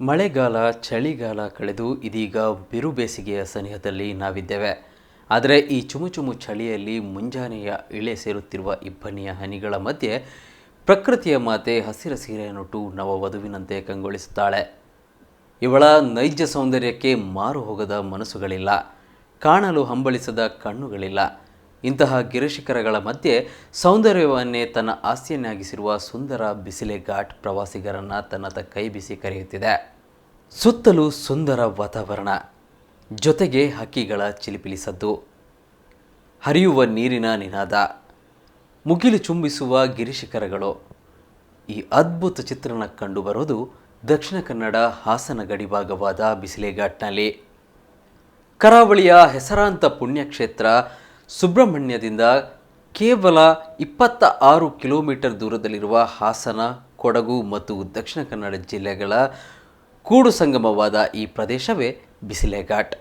ಮಳೆಗಾಲ, ಚಳಿಗಾಲ ಕಳೆದು ಇದೀಗ ಬಿರು ಬೇಸಿಗೆಯ ಸನಿಹದಲ್ಲಿ ನಾವಿದ್ದೇವೆ. ಆದರೆ ಈ ಚುಮು ಚುಮು ಚಳಿಯಲ್ಲಿ ಮುಂಜಾನೆಯ ಇಳೆ ಸೇರುತ್ತಿರುವ ಇಬ್ಬನಿಯ ಹನಿಗಳ ಮಧ್ಯೆ ಪ್ರಕೃತಿಯ ಮಾತೆ ಹಸಿರ ನವ ವಧುವಿನಂತೆ ಕಂಗೊಳಿಸುತ್ತಾಳೆ. ಇವಳ ನೈಜ ಸೌಂದರ್ಯಕ್ಕೆ ಮಾರು ಹೋಗದ ಮನಸ್ಸುಗಳಿಲ್ಲ. ಕಾಣಲು ಹಂಬಲಿಸದ ಕಣ್ಣುಗಳಿಲ್ಲ. ಇಂತಹ ಗಿರಿಶಿಖರಗಳ ಮಧ್ಯೆ ಸೌಂದರ್ಯವನ್ನೇ ತನ್ನ ಆಸ್ತಿಯನ್ನಾಗಿಸಿರುವ ಸುಂದರ ಬಿಸಿಲೆ ಘಾಟ್ ಪ್ರವಾಸಿಗರನ್ನು ತನ್ನತ್ತ ಕೈ ಬಿಸಿ ಕರೆಯುತ್ತಿದೆ. ಸುತ್ತಲೂ ಸುಂದರ ವಾತಾವರಣ, ಜೊತೆಗೆ ಹಕ್ಕಿಗಳ ಚಿಲಿಪಿಲಿ ಸದ್ದು ಹರಿಯುವ ನೀರಿನ ನಿನಾದ, ಮುಗಿಲು ಚುಂಬಿಸುವ ಗಿರಿಶಿಖರಗಳು. ಈ ಅದ್ಭುತ ಚಿತ್ರಣ ಕಂಡುಬರೋದು ದಕ್ಷಿಣ ಕನ್ನಡ ಹಾಸನ ಗಡಿಭಾಗವಾದ ಬಿಸಿಲೆಘಾಟ್ನಲ್ಲಿ ಕರಾವಳಿಯ ಹೆಸರಾಂತ ಪುಣ್ಯಕ್ಷೇತ್ರ ಸುಬ್ರಹ್ಮಣ್ಯದಿಂದ ಕೇವಲ ಇಪ್ಪತ್ತ ಆರು ಕಿಲೋಮೀಟರ್ ದೂರದಲ್ಲಿರುವ ಹಾಸನ, ಕೊಡಗು ಮತ್ತು ದಕ್ಷಿಣ ಕನ್ನಡ ಜಿಲ್ಲೆಗಳ ಕೂಡು ಸಂಗಮವಾದ ಈ ಪ್ರದೇಶವೇ ಬಿಸಿಲೆಘಾಟ್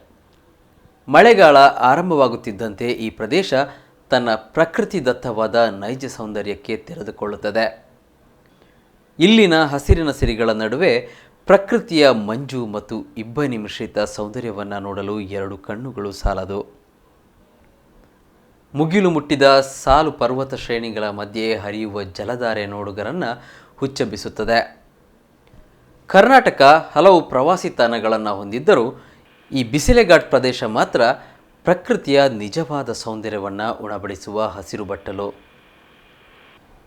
ಮಳೆಗಾಲ ಆರಂಭವಾಗುತ್ತಿದ್ದಂತೆ ಈ ಪ್ರದೇಶ ತನ್ನ ಪ್ರಕೃತಿ ದತ್ತವಾದ ನೈಜ ಸೌಂದರ್ಯಕ್ಕೆ ತೆರೆದುಕೊಳ್ಳುತ್ತದೆ. ಇಲ್ಲಿನ ಹಸಿರಿನ ಸಿರಿಗಳ ನಡುವೆ ಪ್ರಕೃತಿಯ ಮಂಜು ಮತ್ತು ಇಬ್ಬನಿ ಮಿಶ್ರಿತ ಸೌಂದರ್ಯವನ್ನು ನೋಡಲು ಎರಡು ಕಣ್ಣುಗಳು ಸಾಲದು. ಮುಗಿಲು ಮುಟ್ಟಿದ ಸಾಲು ಪರ್ವತ ಶ್ರೇಣಿಗಳ ಮಧ್ಯೆ ಹರಿಯುವ ಜಲಧಾರೆ ನೋಡುಗರನ್ನು ಹುಚ್ಚೆಬ್ಬಿಸುತ್ತದೆ. ಕರ್ನಾಟಕ ಹಲವು ಪ್ರವಾಸಿ ತಾಣಗಳನ್ನು ಹೊಂದಿದ್ದರೂ ಈ ಬಿಸಿಲೆಘಾಟ್ ಪ್ರದೇಶ ಮಾತ್ರ ಪ್ರಕೃತಿಯ ನಿಜವಾದ ಸೌಂದರ್ಯವನ್ನು ಉಣಬಡಿಸುವ ಹಸಿರು ಬಟ್ಟಲು.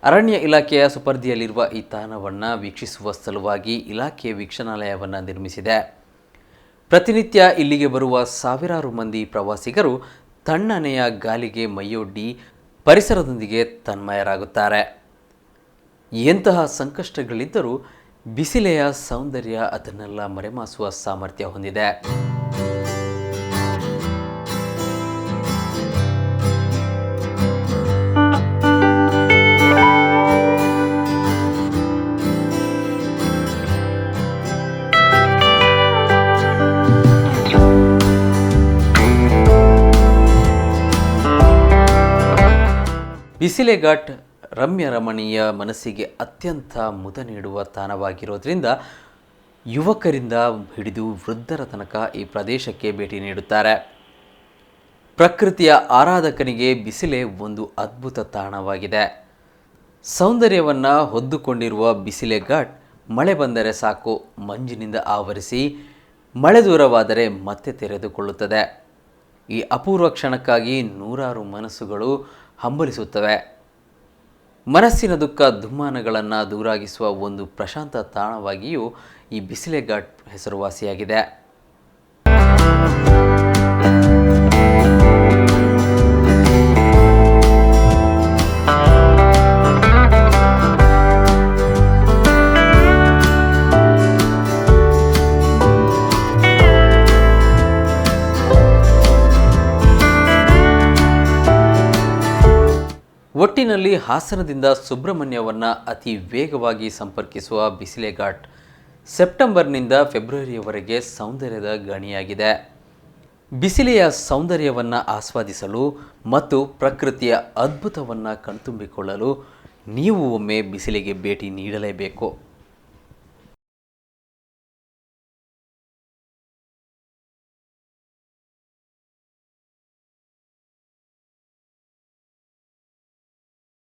ಅರಣ್ಯ ಇಲಾಖೆಯ ಸುಪರ್ದಿಯಲ್ಲಿರುವ ಈ ತಾಣವನ್ನು ವೀಕ್ಷಿಸುವ ಸಲುವಾಗಿ ಇಲಾಖೆ ವೀಕ್ಷಣಾಲಯವನ್ನು ನಿರ್ಮಿಸಿದೆ. ಪ್ರತಿನಿತ್ಯ ಇಲ್ಲಿಗೆ ಬರುವ ಸಾವಿರಾರು ಮಂದಿ ಪ್ರವಾಸಿಗರು ತಣ್ಣನೆಯ ಗಾಲಿಗೆ ಮೈಯೊಡ್ಡಿ ಪರಿಸರದೊಂದಿಗೆ ತನ್ಮಯರಾಗುತ್ತಾರೆ. ಎಂತಹ ಸಂಕಷ್ಟಗಳಿದ್ದರೂ ಬಿಸಿಲೆಯ ಸೌಂದರ್ಯ ಅದನ್ನೆಲ್ಲ ಮರೆಮಾಸುವ ಸಾಮರ್ಥ್ಯ ಹೊಂದಿದೆ. ಬಿಸಿಲೆಘಾಟ್ ರಮ್ಯ ರಮಣೀಯ ಮನಸ್ಸಿಗೆ ಅತ್ಯಂತ ಮುದ ನೀಡುವ ತಾಣವಾಗಿರೋದ್ರಿಂದ ಯುವಕರಿಂದ ಹಿಡಿದು ವೃದ್ಧರ ತನಕ ಈ ಪ್ರದೇಶಕ್ಕೆ ಭೇಟಿ ನೀಡುತ್ತಾರೆ. ಪ್ರಕೃತಿಯ ಆರಾಧಕನಿಗೆ ಬಿಸಿಲೆ ಒಂದು ಅದ್ಭುತ ತಾಣವಾಗಿದೆ. ಸೌಂದರ್ಯವನ್ನು ಹೊದ್ದುಕೊಂಡಿರುವ ಬಿಸಿಲೆ ಘಾಟ್ ಮಳೆ ಬಂದರೆ ಸಾಕು, ಮಂಜಿನಿಂದ ಆವರಿಸಿ, ಮಳೆ ದೂರವಾದರೆ ಮತ್ತೆ ತೆರೆದುಕೊಳ್ಳುತ್ತದೆ. ಈ ಅಪೂರ್ವ ಕ್ಷಣಕ್ಕಾಗಿ ನೂರಾರು ಮನಸ್ಸುಗಳು ಹಂಬಲಿಸುತ್ತವೆ. ಮನಸ್ಸಿನ ದುಃಖ ದುಮ್ಮಾನಗಳನ್ನು ದೂರಾಗಿಸುವ ಒಂದು ಪ್ರಶಾಂತ ತಾಣವಾಗಿಯೂ ಈ ಬಿಸಿಲೆ ಘಾಟ್ ಹೆಸರುವಾಸಿಯಾಗಿದೆ. ಒಟ್ಟಿನಲ್ಲಿ ಹಾಸನದಿಂದ ಸುಬ್ರಹ್ಮಣ್ಯವನ್ನು ಅತಿ ವೇಗವಾಗಿ ಸಂಪರ್ಕಿಸುವ ಬಿಸಿಲೆಘಾಟ್ ಸೆಪ್ಟೆಂಬರ್ನಿಂದ ಫೆಬ್ರವರಿಯವರೆಗೆ ಸೌಂದರ್ಯದ ಗಣಿಯಾಗಿದೆ. ಬಿಸಿಲೆಯ ಸೌಂದರ್ಯವನ್ನು ಆಸ್ವಾದಿಸಲು ಮತ್ತು ಪ್ರಕೃತಿಯ ಅದ್ಭುತವನ್ನು ಕಣ್ತುಂಬಿಕೊಳ್ಳಲು ನೀವು ಒಮ್ಮೆ ಬಿಸಿಲಿಗೆ ಭೇಟಿ ನೀಡಲೇಬೇಕು.